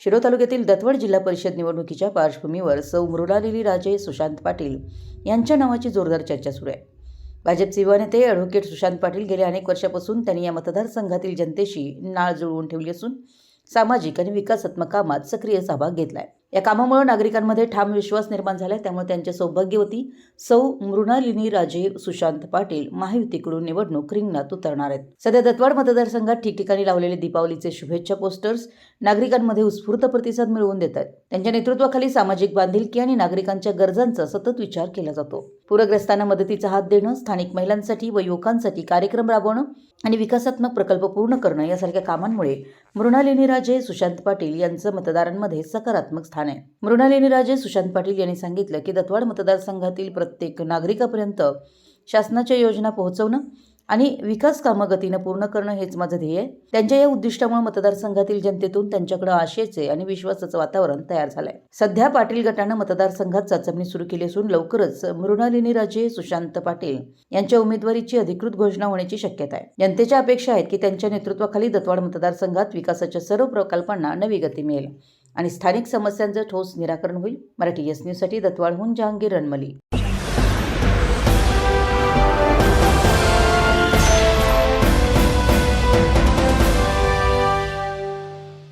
शिरोळ तालुक्यातील दत्वड जिल्हा परिषद निवडणुकीच्या पार्श्वभूमीवर सौ मृणालिनी राजे सुशांत पाटील यांच्या नावाची जोरदार चर्चा सुरू आहे. भाजपचे युवा नेते ॲडव्होकेट सुशांत पाटील गेल्या अनेक वर्षापासून त्यांनी या मतदारसंघातील जनतेशी नाळ जुळवून ठेवली असून सामाजिक आणि विकासात्मक कामात सक्रिय सहभाग घेतला आहे. या कामामुळे नागरिकांमध्ये ठाम विश्वास निर्माण झाला त्यामुळे त्यांच्या सौभाग्यवती सौ मृणालिनी राजे सुशांत पाटील महायुतीकडून निवडणूक रिंगणात उतरणार आहेत. सध्या दत्वाड मतदारसंघात ठिकठिकाणी लावलेले दीपावलीचे शुभेच्छा पोस्टर्स नागरिकांमध्ये उत्स्फूर्त प्रतिसाद मिळवून देत आहेत. त्यांच्या नेतृत्वाखाली सामाजिक बांधिलकी आणि नागरिकांच्या गरजांचा सतत विचार केला जातो. पूरग्रस्तांना मदतीचा हात देणं स्थानिक महिलांसाठी व युवकांसाठी कार्यक्रम राबवणं आणि विकासात्मक प्रकल्प पूर्ण करणं यासारख्या कामांमुळे मृणालिनी राजे सुशांत पाटील यांचं मतदारांमध्ये सकारात्मक स्थान आहे. मृणालिनी राजे सुशांत पाटील यांनी सांगितलं की दत्वाड मतदारसंघातील प्रत्येक नागरिकापर्यंत शासनाच्या योजना पोहोचवणं आणि विकास कामं गतीनं पूर्ण करणं हेच माझं ध्येय आहे. त्यांच्या या उद्दिष्टामुळे मतदारसंघातील जनतेतून त्यांच्याकडे आशेचे आणि विश्वासाचं वातावरण तयार झालंय. सध्या पाटील गटानं मतदारसंघात चाचपणी सुरू केली असून लवकरच मृणालिनी राजे सुशांत पाटील यांच्या उमेदवारीची अधिकृत घोषणा होण्याची शक्यता आहे. जनतेच्या अपेक्षा आहेत की त्यांच्या नेतृत्वाखाली दत्वाड मतदारसंघात विकासाच्या सर्व प्रकल्पांना नवी गती मिळेल आणि स्थानिक समस्यांचं ठोस निराकरण होईल. मराठी एस न्यूजसाठी दत्वाडहून जहांगीर रणमली.